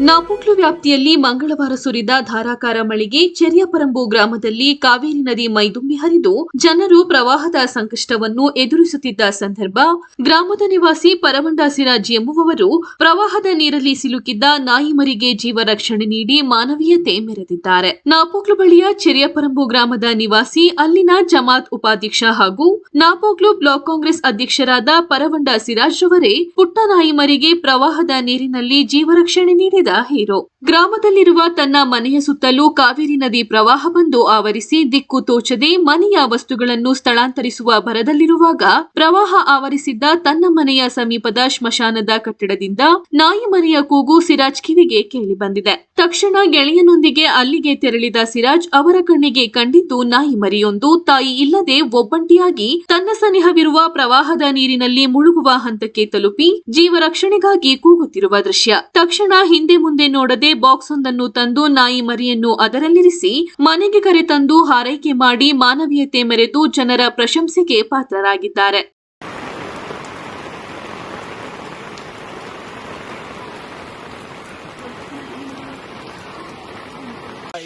ನಾಪೋಕ್ಲು ವ್ಯಾಪ್ತಿಯಲ್ಲಿ ಮಂಗಳವಾರ ಸುರಿದ ಧಾರಾಕಾರ ಮಳೆಗೆ ಚೆರಿಯಪರಂಬು ಗ್ರಾಮದಲ್ಲಿ ಕಾವೇರಿ ನದಿ ಮೈದುಂಬಿ ಹರಿದು ಜನರು ಪ್ರವಾಹದ ಸಂಕಷ್ಟವನ್ನು ಎದುರಿಸುತ್ತಿದ್ದ ಸಂದರ್ಭ, ಗ್ರಾಮದ ನಿವಾಸಿ ಪರಮಂಡಾಸಿರಾಜ್ ಎಂಬುವವರು ಪ್ರವಾಹದ ನೀರಲ್ಲಿ ಸಿಲುಕಿದ್ದ ನಾಯಿ ಮರಿಗೆ ಜೀವ ರಕ್ಷಣೆ ನೀಡಿ ಮಾನವೀಯತೆ ಮೆರೆದಿದ್ದಾರೆ. ನಾಪೋಕ್ಲು ಬಳಿಯ ಚೆರಿಯಪರಂಬು ಗ್ರಾಮದ ನಿವಾಸಿ ಅಲ್ಲಿನ ಜಮಾತ್ ಉಪಾಧ್ಯಕ್ಷ ಹಾಗೂ ನಾಪೋಕ್ಲು ಬ್ಲಾಕ್ ಕಾಂಗ್ರೆಸ್ ಅಧ್ಯಕ್ಷರಾದ ಪರವಂಡ ಸಿರಾಜ್ ರವರೇ ಪುಟ್ಟ ನಾಯಿ ಪ್ರವಾಹದ ನೀರಿನಲ್ಲಿ ಜೀವ ರಕ್ಷಣೆ ಜೀವರಕ್ಷಣೆ ಹೀರೋ. ಗ್ರಾಮದಲ್ಲಿರುವ ತನ್ನ ಮನೆಯ ಸುತ್ತಲೂ ಕಾವೇರಿ ನದಿ ಪ್ರವಾಹ ಬಂದು ಆವರಿಸಿ ದಿಕ್ಕು ತೋಚದೆ ಮನೆಯ ವಸ್ತುಗಳನ್ನು ಸ್ಥಳಾಂತರಿಸುವ ಭರದಲ್ಲಿರುವಾಗ ಪ್ರವಾಹ ಆವರಿಸಿದ್ದ ತನ್ನ ಮನೆಯ ಸಮೀಪದ ಶ್ಮಶಾನದ ಕಟ್ಟಡದಿಂದ ನಾಯಿ ಮನೆಯ ಕೂಗು ಸಿರಾಜ್ ಕಿವಿಗೆ ಕೇಳಿಬಂದಿದೆ ತಕ್ಷಣ ಗೆಳೆಯನೊಂದಿಗೆ ಅಲ್ಲಿಗೆ ತೆರಳಿದ ಸಿರಾಜ್ ಅವರ ಕಣ್ಣಿಗೆ ಕಂಡಿದ್ದು ನಾಯಿ ಮರಿಯೊಂದು ತಾಯಿ ಇಲ್ಲದೆ ಒಬ್ಬಂಟಿಯಾಗಿ ತನ್ನ ಸನಿಹವಿರುವ ಪ್ರವಾಹದ ನೀರಿನಲ್ಲಿ ಮುಳುಗುವ ಹಂತಕ್ಕೆ ತಲುಪಿ ಜೀವ ರಕ್ಷಣೆಗಾಗಿ ಕೂಗುತ್ತಿರುವ ದೃಶ್ಯ. ತಕ್ಷಣ ಹಿಂದೆ ಮುಂದೆ ನೋಡದೆ ಬಾಕ್ಸ್ ಒಂದನ್ನು ತಂದು ನಾಯಿ ಮರಿಯನ್ನು ಅದರಲ್ಲಿರಿಸಿ ಮನೆಗೆ ಕರೆತಂದು ಹಾರೈಕೆ ಮಾಡಿ ಮಾನವೀಯತೆ ಮೆರೆದು ಜನರ ಪ್ರಶಂಸೆಗೆ ಪಾತ್ರರಾಗಿದ್ದಾರೆ.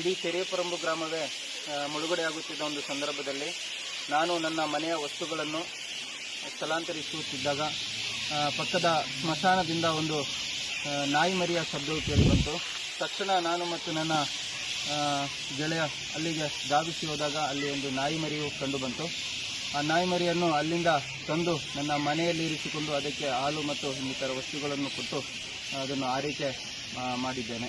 ಇಡೀ ಕೆರೆಪುರಂಬು ಗ್ರಾಮವೇ ಮುಳುಗಡೆ ಮುಳುಗಡೆಯಾಗುತ್ತಿದ್ದ ಒಂದು ಸಂದರ್ಭದಲ್ಲಿ ನಾನು ನನ್ನ ಮನೆಯ ವಸ್ತುಗಳನ್ನು ಸ್ಥಳಾಂತರಿಸುತ್ತಿದ್ದಾಗ ಪಕ್ಕದ ಸ್ಮಶಾನದಿಂದ ಒಂದು ನಾಯಿ ಮರಿಯ ಶಬ್ದವು ಕೇಳಿಬಂತು ತಕ್ಷಣ ನಾನು ಮತ್ತು ನನ್ನ ಗೆಳೆಯ ಅಲ್ಲಿಗೆ ಧಾವಿಸಿ ಹೋದಾಗ ಅಲ್ಲಿ ಒಂದು ನಾಯಿ ಮರಿಯು ಕಂಡುಬಂತು ಆ ನಾಯಿ ಮರಿಯನ್ನು ಅಲ್ಲಿಂದ ತಂದು ನನ್ನ ಮನೆಯಲ್ಲಿ ಇರಿಸಿಕೊಂಡು ಅದಕ್ಕೆ ಹಾಲು ಮತ್ತು ಇನ್ನಿತರ ವಸ್ತುಗಳನ್ನು ಕೊಟ್ಟು ಅದನ್ನು ಆರೈಕೆ ಮಾಡಿದ್ದೇನೆ.